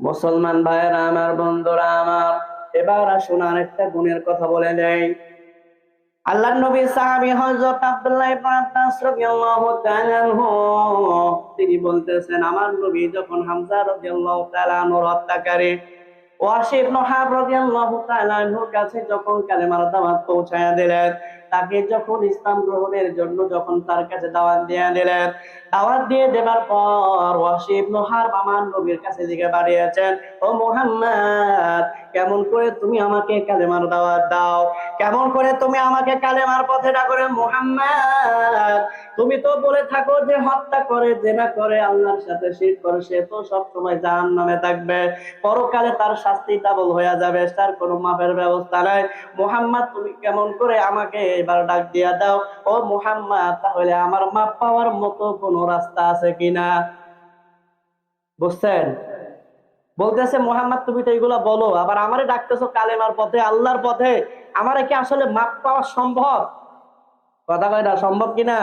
মুসলমান ভাইয়েরা, আমার বন্ধুরা, আমার। এবার আসুন আর একটা গুণের কথা বলে দেয় আল্লাহ নবী সাহাবী হযরত আব্দুল্লাহ ইবনে আব্বাস রাদিয়াল্লাহু তাআলা তিনি বলতেছেন, আমার নবী যখন হামজা রাদিয়াল্লাহু তাআলা আনহু হত্যাকারী ওয়াসি ইবনে হাব রাদিয়াল্লাহু তাআলা আনহুর কাছে যখন কালেমার দাওয়াত পৌঁছায়া দিলেন তাকে যখন ইসলাম গ্রহণের জন্য যখন তার কাছে দাওয়াত দিয়ে দিলেন দাওয়াত দিয়ে দেবার পর ওয়াসিব নোহার বামান নবীর কাছে দিকে বাড়িয়েছেন, ও মুহাম্মদ কেমন করে তুমি আমাকে কালেমার দাওয়াত দাও? কেমন করে তুমি আমাকে কালেমার পথে ডাকরে মুহাম্মদ? তুমি তো বলে থাকো যে হত্যা করে, জেনা করে, আল্লাহর সাথে শির করে, সে তো সব সময় জাহান নামে থাকবে। পরকালে তার শাস্তি ডাবল হয়ে যাবে, তার কোনো মাপের ব্যবস্থা নাই। মুহাম্মদ, তুমি কেমন করে আমাকে এবার ডাক দিয়া দাও? ও মুহাম্মদ, তাহলে আমার মাপ পাওয়ার মতো কোনো রাস্তা আছে কিনা? বুঝছেন? বলতেছে মোহাম্মদ তুমি তো এগুলা বলো আবার আমারে ডাকতেছো কালেমার পথে আল্লাহর পথে আমারে কি আসলে মাপ পাওয়া সম্ভব কথা কয় না সম্ভব কিনা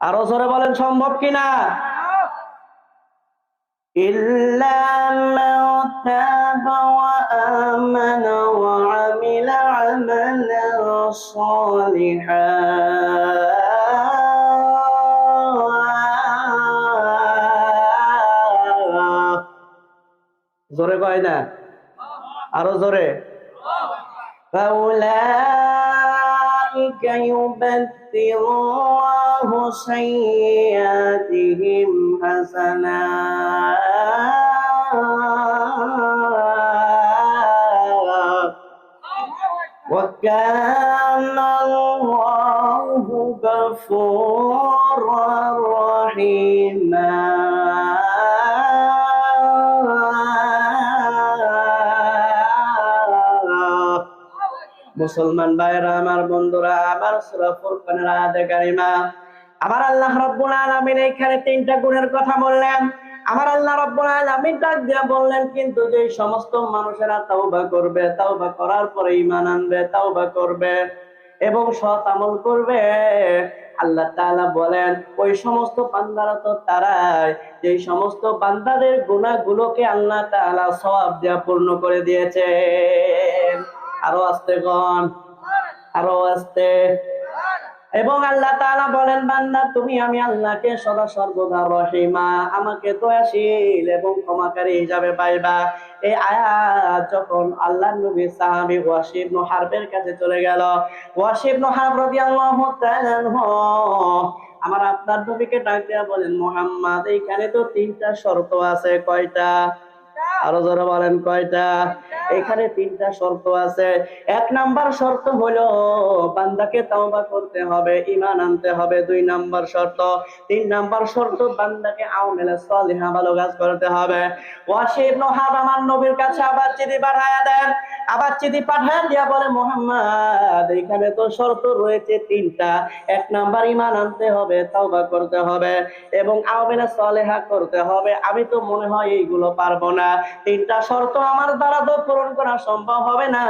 আরো জোরে বলেন সম্ভব কিনা إلا من تاب وآمن وعمل عملا صالحا জোরে কয় না আরো জোরে فأولئك يبدل الله سيئاتهم حسنات وكان الله غفورا رحيما মুসলমান ভাইরা আমার বন্ধুরা, আবার সূরা ফুরকানের আমার আল্লাহ রাব্বুল আলামিন এখানে তিনটা গুণের কথা বললেন। আমার আল্লাহ রাব্বুল আলামিন ডাক দিয়া বললেন, কিন্তু যে সমস্ত মানুষেরা তাওবা করবে, তাওবা করার পরে ঈমান আনবে, তাওবা করবে এবং সৎ আমল করবে, আল্লাহ তাআলা বলেন, ওই সমস্ত বান্দারা তো তারাই। যে সমস্ত বান্দাদের গুনাহগুলোকে আল্লাহ তাআলা সওয়াব দিয়া পূর্ণ করে দিয়েছেন। আরও আস্তে গন আরও আস্তে। এবং আল্লাহ তাআলা বলেন, বান্দা, তুমি আমি আল্লাহকে সদা সর্বদা রহিমা আমাকে দয়াশীল এবং ক্ষমাকারী হিসাবে পাইবা। এই আয়াত যখন আল্লাহ নবী সাহাবী ওয়াসিব ইবনে হারবের কাছে চলে গেল ওয়াসিব ইবনে হারব রাদিয়াল্লাহু তাআলা আমার আপনার নবীকে ডাক দেয়া বলেন, মোহাম্মদ, এইখানে তো তিনটা শর্ত আছে, কয়টা? আরও জোরে বলেন কয়টা? এখানে তিনটা শর্ত আছে। এক নাম্বার শর্ত হলো, বান্দাকে তাওবা করতে হবে, ঈমান আনতে হবে, দুই নাম্বার শর্ত। তিন নাম্বার শর্ত, বান্দাকে আউমেলে সালিহা ভালো কাজ করতে হবে। ওয়াসি ইবনে হাব আমার নবীর কাছে আবার চিঠি পাঠায়া দেন। আবার চিঠি পাঠায়া দিয়া বলে, মোহাম্মদ, এখানে তো শর্ত রয়েছে তিনটা। এক নাম্বার ইমান আনতে হবে, তাওবা করতে হবে এবং আউমেলে সালিহা করতে হবে। আমি তো মনে হয় এইগুলো পারব না। তিনটা শর্ত আমার দ্বারা তো পূরণ করা সম্ভব হবে না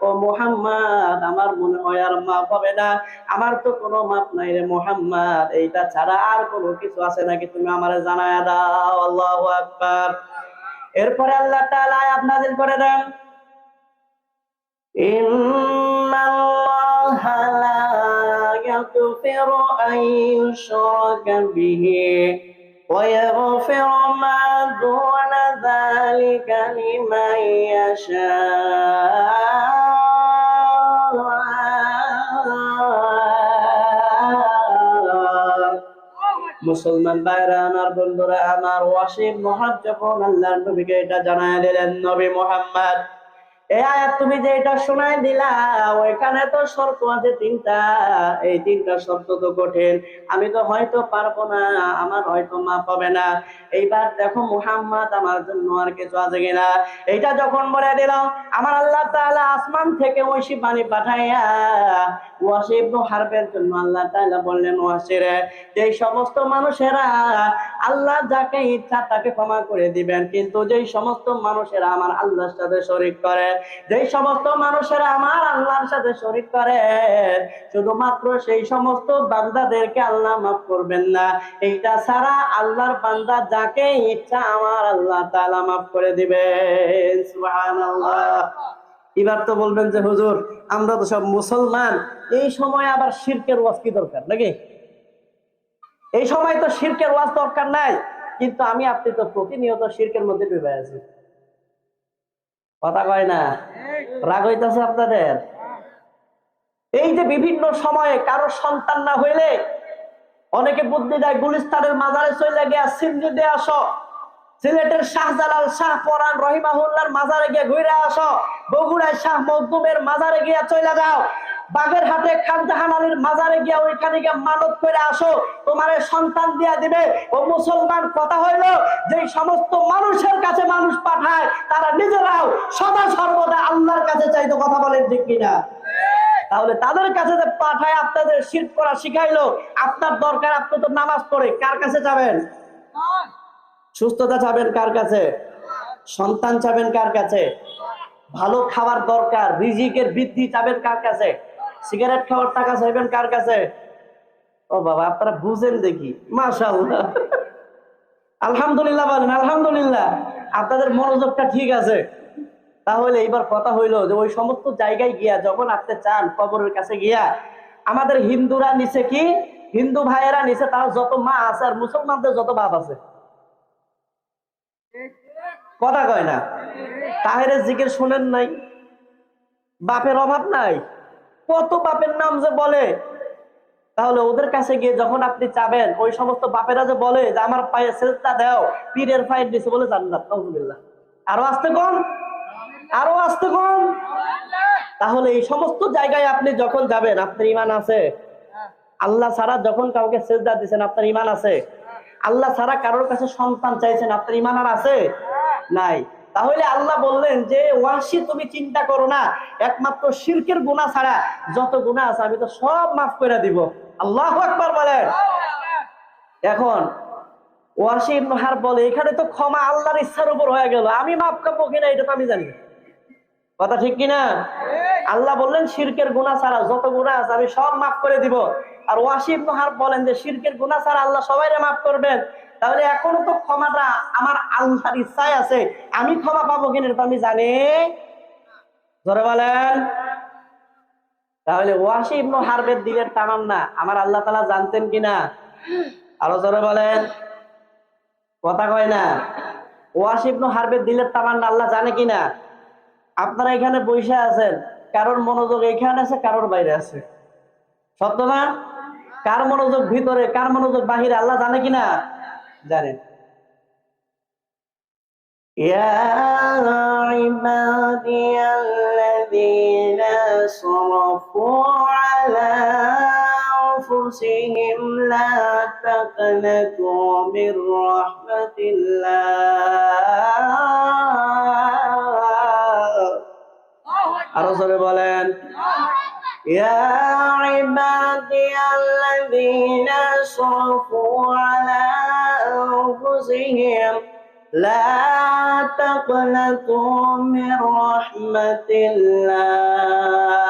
ও মোহাম্মদ আমার মনে হয় আর মাপ হবে না আমার তো কোনো মাপ নাই রে মোহাম্মদ এইটা ছাড়া আর কোনো কিছু আছে নাকি তুমি আমারে জানায়া দাও আল্লাহু আকবার এরপরে আল্লাহ তাআলা আয়াত নাযিল করে দেন ইন্নাল্লাহা লা ইয়াগফিরু আন ইউশরাকা বিহি ويغفر ما دون ذلك لمن يشاء মুসলমান ভাইরা আমার বন্ধুরা আমার ওয়াসিম মহাব যখন আল্লাহ নবীকে এটা জানায় দিলেন নবী মোহাম্মদ এই তুমি যে এটা শোনায় দিলা, ওইখানে তো শর্ত আছে তিনটা। এই তিনটা শর্ত তো কঠিন। আমি তো হয়তো পারব না, আমার হয়তো মা পাবে না। এইবার দেখো মুহাম্মদ আমার জন্য আর কিছু আছে কিনা। এইটা যখন বলে দিল, আমার আল্লাহ তাআলা আসমান থেকে ঐশী পানি পাঠাইয়া ওয়াসি ইবনে হারবের জন্য আল্লাহ তাআলা বললেন, ওয়াসিরে যে সমস্ত মানুষেরা আল্লাহ যাকে ইচ্ছা তাকে ক্ষমা করে দিবেন, কিন্তু যেই সমস্ত মানুষেরা আমার আল্লাহর সাথে শরীক করে যেই সমস্ত মানুষেরা আমার আল্লাহর সাথে শরীক করে, শুধুমাত্র সেই সমস্ত বান্দাদেরকে আল্লাহ মাফ করবেন না। এইটা ছাড়া আল্লাহর বান্দা যাকে ইচ্ছা আমার আল্লাহ তাআলা মাফ করে দিবেন। এবার তো বলবেন যে, হুজুর, আমরা তো সব মুসলমান। এই সময় আবার শিরকের ওয়াজ কি দরকার নাকি? এই সময় তো শিরকের ওয়াজ দরকার নাই। কিন্তু আমি, আপনি তো প্রতিনিয়ত শিরকের মধ্যে ডুবে আছি কথা কয় না? রাগ হইতেছে আপনাদের? এই যে বিভিন্ন সময়ে কারও সন্তান না হইলে অনেকে বুদ্ধি দেয়, গুলিস্তানের মাজারে চলে গিয়া সিন্ধু দিয়ে আসো। সিলেটের শাহজালাল শাহ পরান রহিমাহুল্লার মাজারে গিয়ে ঘুরে আসো। বগুড়ায় শাহ মজদুমের মাজারে গিয়া চলে যাও। বাগের হাটে খান জাহান আলীর মাজারে গিয়া ওইখানে গিয়ে মানত করে আসো, তোমার সন্তান দিয়া দিবে। ও মুসলমান, কথা হইল যে সমস্ত মানুষের কাছে মানুষ পাঠায়, তারা নিজেরাও সদা সর্বদা আল্লাহর কাছে চাইতো কথা বলেন ঠিক কিনা? তাহলে তাদের কাছে যে পাঠায়, আপনাদের শির করা শিখাইলো, আপনার দরকার, আপনি তো নামাজ পড়ে, কার কাছে যাবেন? সুস্থতা চাবেন কার কাছে? সন্তান চাবেন কার কাছে? ভালো খাবার দরকার, রিজিকের বৃদ্ধি চাবেন কার কাছে? সিগারেট খাওয়ার টাকা চাইবেন কার কাছে? ও বাবা, আপনারা বুঝেন দেখি। মাশাআল্লাহ। আলহামদুলিল্লাহ বলেন, আলহামদুলিল্লাহ। আপনাদের মনোযোগটা ঠিক আছে। তাহলে এইবার কথা হইল যে ওই সমস্ত জায়গায় গিয়া যখন আপনি চান, কবরের কাছে গিয়া, আমাদের হিন্দুরা নিচে কি? হিন্দু ভাইয়েরা নিচে, তার যত মা আছে আর মুসলমানদের যত বাপ আছে। কথা কয় না? তাহেরের জিকির শুনেন নাই? বাপের অভাব নাই? কত বাপের নাম যে বলে? তাহলে ওদের কাছে গিয়ে যখন আপনি চাবেন ওই সমস্ত বাপেরা যে বলে যে, আমার পায়ে সেজদা দাও, পীরের পায়ের দিছে বলে জান্নাত আলহামদুলিল্লাহ আরও আসতে কম? আরও আসতে কম? তাহলে এই সমস্ত জায়গায় আপনি যখন যাবেন, আপনার ইমান আছে? আল্লাহ ছাড়া যখন কাউকে সেজদা দিচ্ছেন আপনার ইমান আছে? আল্লাহ ছাড়া কারোর কাছে সন্তান চাইছেন, আপনার ইমান আর আছে? নাই। তাহলে আল্লাহ বললেন যে, ওয়াসি তুমি চিন্তা করো না, একমাত্র শিরকের গুণা ছাড়া যত গুণা আছে আমি তো সব মাফ করে দিব। আল্লাহ আকবার বলেন। এখন হার বলে, এখানে তো ক্ষমা আল্লাহর ইচ্ছার উপর হয়ে গেল, আমি মাফ করব কিনা এটা তো আমি জানি কথা ঠিক কিনা? আল্লাহ বললেন, শিরকের গুণা ছাড়া যত গুণা আছে আমি সব মাফ করে দিব। আর ওয়াসিব নোহার বলেন যে, শিরকের গুণা ছাড়া আল্লাহ সবাইরে মাফ করবেন। তাহলে এখনও তো ক্ষমাটা আমার আল্লাহর ইচ্ছায় আছে। আমি ক্ষমা পাবো কিনা তো আমি জানি। ধরে বলেন। তাহলে ওয়াসি ইবনু হারবের দিলের তামাম না আমার আল্লাহ তালা জানতেন কিনা? আরও জোরে বলেন। কথা কয় না। ওয়াসি ইবনু হারবের দিলের তামান্না আল্লাহ জানে কিনা? আপনারা এখানে বসে আছেন। কারোর মনোযোগ এখানে আছে, কারোর বাইরে আছে। সত্য না? কার মনোযোগ ভিতরে, কার মনোযোগ বাহিরে, আল্লাহ জানে কিনা? জানেন يا عبادي الذين اسرفوا على أنفسهم لا تقنطوا من رحمة الله আরো জোরে বলেন يا عبادي الذين اسرفوا على أنفسهم. لا تقنطوا من رحمة الله.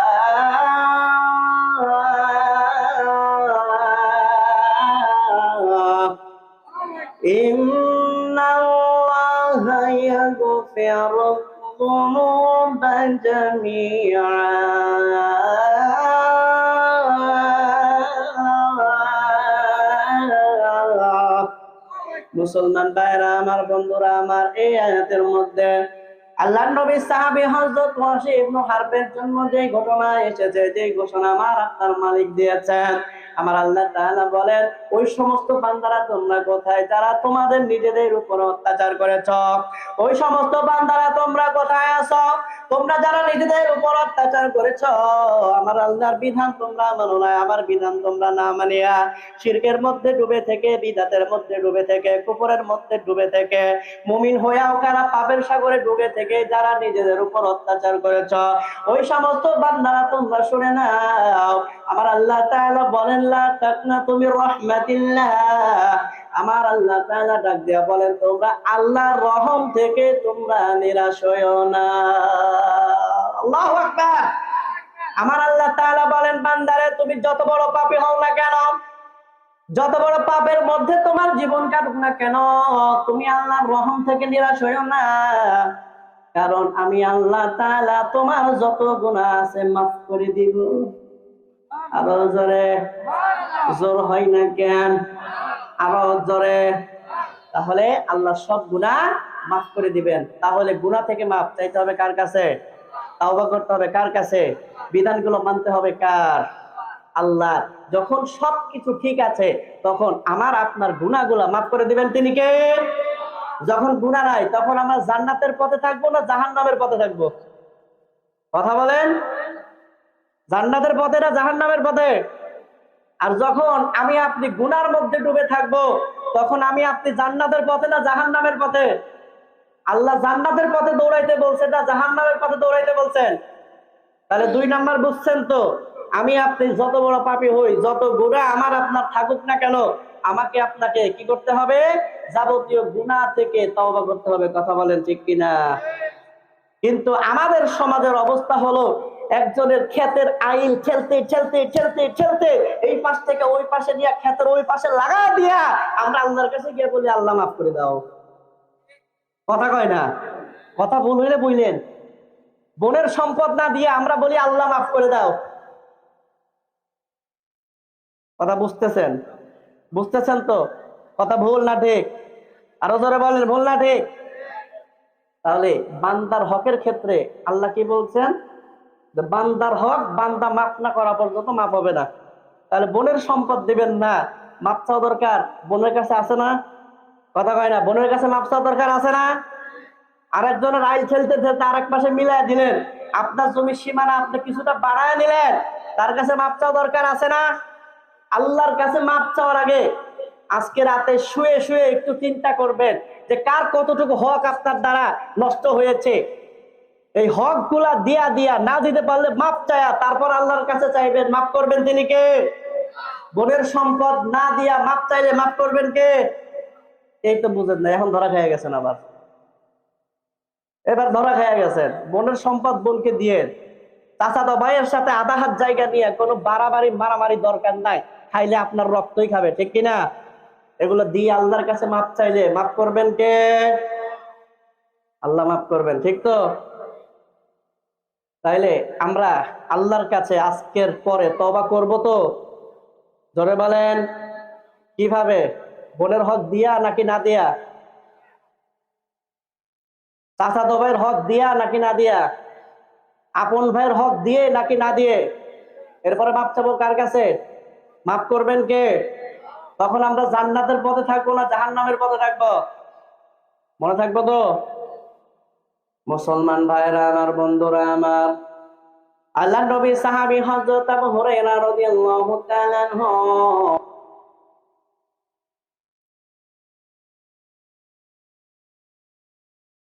إن الله يغفر الذنوب جميعا. মুসলমান ভাইরা আমার বন্ধুরা, আমার এই আয়াতের মধ্যে আল্লাহ নবী সাহাবী হযরত ওয়াসি ইবনে হারবের জন্য যে ঘটনা এসেছে যে ঘোষণা আমার আপনার মালিক দিয়েছেন। আমার আল্লাহ তাআলা বলেন, ওই সমস্ত বান্দারা তোমরা কোথায়? যারা তোমাদের নিজেদের উপর অত্যাচার করেছ। ওই সমস্ত বান্দারা তোমরা কোথায় আছো? তোমরা যারা নিজেদের উপর অত্যাচার করেছ, আমার আল্লাহর বিধান তোমরা মানো না, আমার বিধান তোমরা না মানিয়া। শিরকের মধ্যে ডুবে থেকে, বিদাতের মধ্যে ডুবে থেকে কুপুরের মধ্যে ডুবে থেকে, মুমিন হইয়াও কারা পাপের সাগরে ডুবে থেকে, যারা নিজেদের উপর অত্যাচার করেছ। ওই সমস্ত বান্দারা তোমরা শুনে নাও। আমার আল্লাহ তাআলা বলেন, লা তুমি রহমাতিল্লাহ। আমার আল্লাহ তাআলা ডাক দিয়া বলেন তোমরা আল্লাহর রহম থেকে তোমরা নিরাশ হইও না। আল্লাহ আকবার। আমার আল্লাহ তাআলা বলেন বান্দারে তুমি যত বড় পাপী হও না কেন? যত বড় পাপের মধ্যে তোমার জীবন কাটুক না কেন? তুমি আল্লাহর রহম থেকে নিরাশ হইও না। কারণ আমি আল্লাহ তাআলা তোমার যত গুনাহ আছে মাফ করে দিব। আরও জোরে। জোর হয় না কেন? আরও জোরে তাহলে আল্লাহ সব গুনাহ মাফ করে দিবেন। তাহলে গুনাহ থেকে মাফ চাইতে হবে কার কাছে? তাওবা করতে হবে কার কাছে? বিধানগুলো মানতে হবে কার? আল্লাহ, যখন সবকিছু ঠিক আছে, তখন আমার আপনার গুনাহগুলা মাফ করে দিবেন তিনি কে? যখন গুনাহ নাই, তখন আমরা জান্নাতের পথে থাকব না জাহান্নামের পথে থাকব? কথা বলেন? জান্নাতের পথে না জাহান্নামের পথে? আর যখন আমি আপনি গুনার মধ্যে ডুবে থাকব, তখন আমি আপনি জান্নাতের পথে না জাহান্নামের পথে? আল্লাহ জান্নাতের পথে দৌড়াইতে বলছেন না, জাহান্নামের পথে দৌড়াইতে বলছেন। তাহলে দুই নাম্বার বুঝছেন তো, আমি আপনি যত বড় পাপী হই, যত গুণা আমার আপনার থাকুক না কেন, আমাকে আপনাকে কি করতে হবে? যাবতীয় গুণা থেকে তওবা করতে হবে, কথা বলেন ঠিক কিনা? কিন্তু আমাদের সমাজের অবস্থা হলো একজনের ক্ষেতের আইল খেলতে খেলতে খেলতে খেলতে এই পাশ থেকে ওই পাশে নিয়ে ক্ষেতের ওই পাশে লাগা দিয়া আমরা আল্লাহর কাছে গিয়ে বলি, আল্লাহ মাফ করে দাও। কথা কয় না? কথা ভুল হইলে বুঝলেন বোনের সম্পদ না দিয়ে আমরা বলি, আল্লাহ মাফ করে দাও। কথা বুঝতেছেন? বুঝতেছেন তো? কথা ভুল না ঠিক? আরও জোরে বলেন, ভুল না ঠিক? তাহলে বান্দার হকের ক্ষেত্রে আল্লাহ কি বলছেন? বান্দার হক বান্দা মাফ না করা পর্যন্ত মাফ হবে না। তাহলে বোনের সম্পদ দিবেন না, মাপ চাওয়া দরকার। বোনের কাছে আছে না? কথা কয় না, বোনের কাছে মাপ চাওয়া দরকার আছে না? আরেকজনের আইল ঠেলতে ঠেলতে আরেক পাশে মিলাই দিলেন। আপনার জমির সীমানা আপনি কিছুটা বাড়ায় নিলেন। তার কাছে মাপ চাওয়া দরকার আছে না? আল্লাহর কাছে মাপ চাওয়ার আগে আজকে রাতে শুয়ে শুয়ে একটু চিন্তা করবেন যে কার কতটুকু হক আপনার দ্বারা নষ্ট হয়েছে। এই হকগুলা দিয়া দিয়া না দিতে পারলে মাপ চায়া, তারপর আল্লাহর কাছে চাইবেন, মাফ করবেন তিনি কে? বোনের সম্পদ না দিয়া মাপ চাইলে মাফ করবেন কে? এই তো বুঝেন না, এখন ধরা খেয়ে গেছেন আবার। এবার ধরা খেয়ে গেছেন। বোনের সম্পদ বোনকে দিয়ে, চাচাতো ভাইয়ের সাথে আধা হাত জায়গা নিয়ে কোনো বাড়াবাড়ি, মারামারি দরকার নাই। খাইলে আপনার রক্তই খাবে, ঠিক কিনা? এগুলো দিয়ে আল্লাহর কাছে মাপ চাইলে মাফ করবেন কে? আল্লাহ মাফ করবেন, ঠিক তো? তাইলে আমরা আল্লাহর কাছে আজকের পরে তবা করব তো? ধরে বলেন। কীভাবে? বোনের হক দিয়া নাকি না দিয়া? চাচা তো ভাইয়ের হক দিয়া নাকি না দিয়া? আপন ভাইয়ের হক দিয়ে নাকি না দিয়ে? এরপরে মাপ চাবো কার কাছে? মাফ করবেন কে? তখন আমরা জান্নাতের পথে থাকব না জাহান্নামের পথে থাকব? মনে থাকব তো? মুসলমান ভাইরা আমার বন্ধুরা আমার আল্লাহ নবী সাহাবী হযরত আবু হুরায়রা রাদিয়াল্লাহু তাআলা